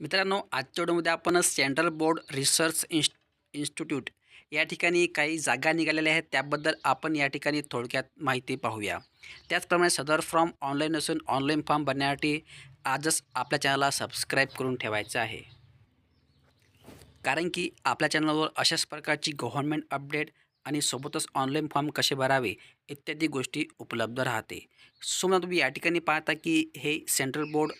मित्रांनो आजच्या व्हिडिओमध्ये आपण central board research inst institute या ठिकाणी काही जागा निघालेल्या आहेत. त्याबद्दल आपण या ठिकाणी थोडक्यात माहिती पाहूया. त्याचप्रमाणे सदर फॉर्म ऑनलाईन असून ऑनलाईन फॉर्म भरण्यासाठी आजच आपल्या चॅनलला सबस्क्राईब करून ठेवायचं आहे. कारण की आपल्या चॅनलवर अशाच प्रकारची गव्हर्नमेंट अपडेट आणि सोबतच ऑनलाईन फॉर्म कसे भरावे इत्यादी गोष्टी उपलब्ध राहते. सो तुम्ही या ठिकाणी पाहता की हे सेंट्रल बोर्ड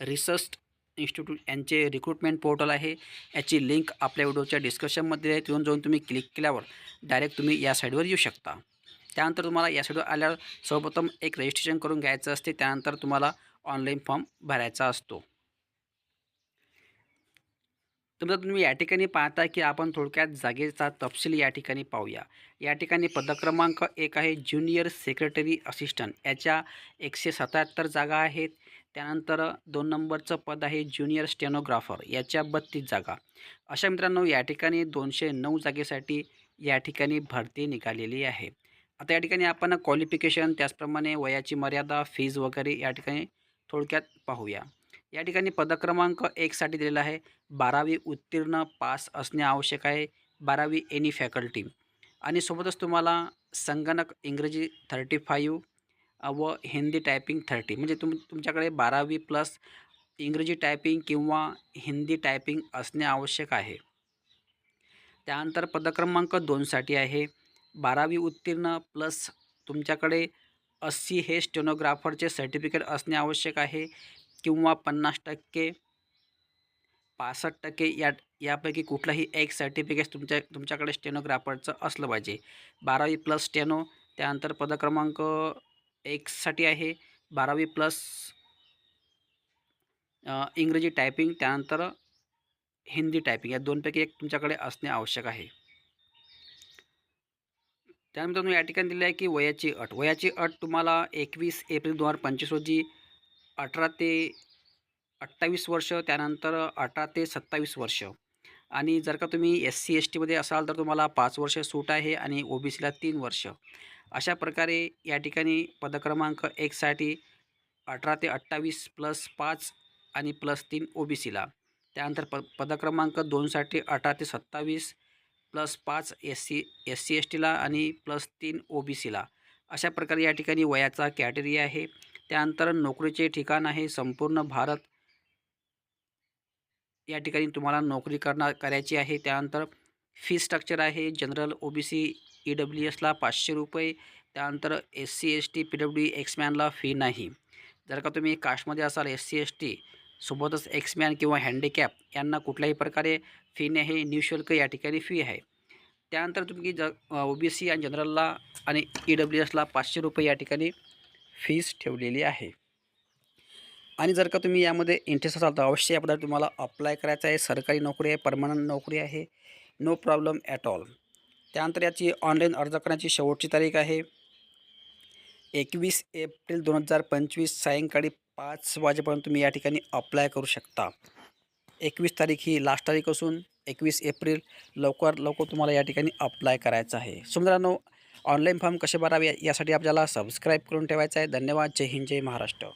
रिसर्च इन्स्टिट्यूट यांचे रिक्रुटमेंट पोर्टल आहे. याची लिंक आपल्या व्हिडिओच्या डिस्क्रिप्शनमध्ये आहे. तिथून जाऊन तुम्ही क्लिक केल्यावर डायरेक्ट तुम्ही या साईडवर येऊ शकता. त्यानंतर तुम्हाला या साईडवर आल्यावर सर्वप्रथम एक रजिस्ट्रेशन करून घ्यायचं असते. त्यानंतर तुम्हाला ऑनलाईन फॉर्म भरायचा असतो. तर तुम्ही या ठिकाणी पाहता की आपण थोडक्यात जागेचा तपशील या ठिकाणी पाहूया. या ठिकाणी पदक्रमांक एक आहे. ज्युनियर सेक्रेटरी असिस्टंट याच्या एकशे सत्याहत्तर जागा आहेत. त्यानंतर दोन नंबरचं पद आहे ज्युनियर स्टेनोग्राफर याच्या बत्तीस जागा. अशा मित्रांनो या ठिकाणी दोनशे नऊ जागेसाठी या ठिकाणी भरती निघालेली आहे. आता या ठिकाणी आपण क्वालिफिकेशन त्याचप्रमाणे वयाची मर्यादा फीज वगैरे या ठिकाणी थोडक्यात पाहूया. या ठिकाणी पदक्रमांक एकसाठी दिलेला आहे. बारावी उत्तीर्ण पास असणे आवश्यक आहे. बारावी एनी फॅकल्टी आणि सोबतच तुम्हाला संगणक इंग्रजी थर्टी फाईव्ह व हिंदी टायपिंग थर्टी म्हणजे तुम तुमच्याकडे बारावी प्लस इंग्रजी टायपिंग किंवा हिंदी टायपिंग असणे आवश्यक आहे. त्यानंतर पदक्रमांक दोनसाठी आहे. बारावी उत्तीर्ण प्लस तुमच्याकडे अस्सी हे स्टेनोग्राफरचे सर्टिफिकेट असणे आवश्यक आहे. किंवा पन्नास टक्के पासष्ट टक्के या यापैकी कुठलंही एक सर्टिफिकेट तुमच्या तुमच्याकडे स्टेनोग्राफरचं असलं पाहिजे. बारावी प्लस स्टेनो त्यानंतर पदक्रमांक एक्ससाठी आहे. बारावी प्लस इंग्रजी टायपिंग त्यानंतर हिंदी टायपिंग या दोनपैकी एक तुमच्याकडे असणे आवश्यक आहे. त्यानंतर तुम्ही या ठिकाणी दिलं आहे की वयाची अट. वयाची अट तुम्हाला एकवीस एप्रिल दोन हजार पंचवीस रोजी अठरा ते अठ्ठावीस वर्ष त्यानंतर अठरा ते सत्तावीस वर्ष. आणि जर का तुम्ही एस सी एस टीमध्ये असाल तर तुम्हाला पाच वर्ष सूट आहे आणि ओ बी सीला तीन वर्ष. अशा प्रकारे या ठिकाणी पदक्रमांक एकसाठी अठरा ते अठ्ठावीस प्लस पाच आणि प्लस तीन ओ बी सीला त्यानंतर प पदक्रमांक दोनसाठी अठरा ते सत्तावीस प्लस पाच S C S C S टीला आणि प्लस तीन ओ बी सीला अशा प्रकारे या ठिकाणी वयाचा कॅटेरिया आहे. त्यानंतर नोकरीचे ठिकाण आहे संपूर्ण भारत. या ठिकाणी तुम्हाला नोकरी करणार करायची आहे. त्यानंतर फी स्ट्रक्चर आहे general O B C E W एसला पाचशे रुपये त्यानंतर S C S T P W एक्समॅनला fee नाही. जर का तुम्ही कास्टमध्ये असाल एस सी एस टी सोबतच एक्समॅन किंवा हँडिकॅप यांना कुठल्याही प्रकारे फी नाही हे निशुल्क या ठिकाणी फी आहे. त्यानंतर तुम्ही ज ओ बी सी आणि जनरलला आणि ई डब्ल्यू एसला पाचशे रुपये या ठिकाणी फीस ठेवलेली आहे. आणि जर का तुम्ही यामध्ये इंटरेस्ट असाल तर अवश्य याबद्दल तुम्हाला अप्लाय करायचं आहे. सरकारी नोकरी आहे परमनंट नोकरी आहे. No problem at all. त्यानंतर याची ऑनलाईन अर्ज करण्याची शेवटची तारीख आहे. एकवीस एप्रिल दोन हजार पंचवीस सायंकाळी पाच वाजेपर्यंत तुम्ही या ठिकाणी अप्लाय करू शकता. एकवीस तारीख ही लास्ट तारीख असून एकवीस एप्रिल लवकर लवकर तुम्हाला या ठिकाणी अप्लाय करायचं आहे. सुंदरांनो ऑनलाईन फॉर्म कसे भरावे यासाठी आपल्याला सबस्क्राईब करून ठेवायचं आहे. धन्यवाद. जय हिंद जय महाराष्ट्र.